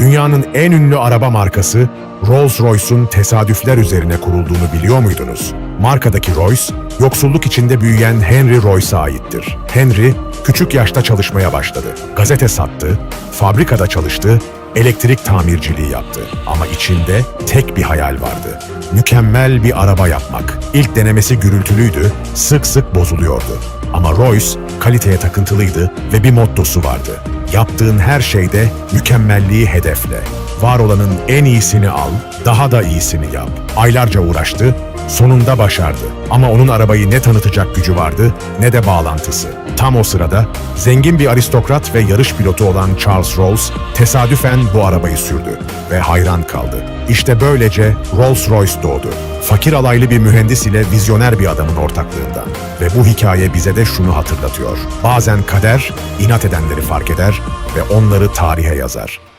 Dünyanın en ünlü araba markası Rolls-Royce'un tesadüfler üzerine kurulduğunu biliyor muydunuz? Markadaki Royce, yoksulluk içinde büyüyen Henry Royce'a aittir. Henry, küçük yaşta çalışmaya başladı. Gazete sattı, fabrikada çalıştı, elektrik tamirciliği yaptı. Ama içinde tek bir hayal vardı. Mükemmel bir araba yapmak. İlk denemesi gürültülüydü, sık sık bozuluyordu. Ama Royce kaliteye takıntılıydı ve bir mottosu vardı. Yaptığın her şeyde mükemmelliği hedefle. Var olanın en iyisini al, daha da iyisini yap. Aylarca uğraştı, sonunda başardı. Ama onun arabayı ne tanıtacak gücü vardı ne de bağlantısı. Tam o sırada zengin bir aristokrat ve yarış pilotu olan Charles Rolls tesadüfen bu arabayı sürdü ve hayran kaldı. İşte böylece Rolls-Royce doğdu. Fakir alaylı bir mühendis ile vizyoner bir adamın ortaklığından. Ve bu hikaye bize de şunu hatırlatıyor. Bazen kader inat edenleri fark eder ve onları tarihe yazar.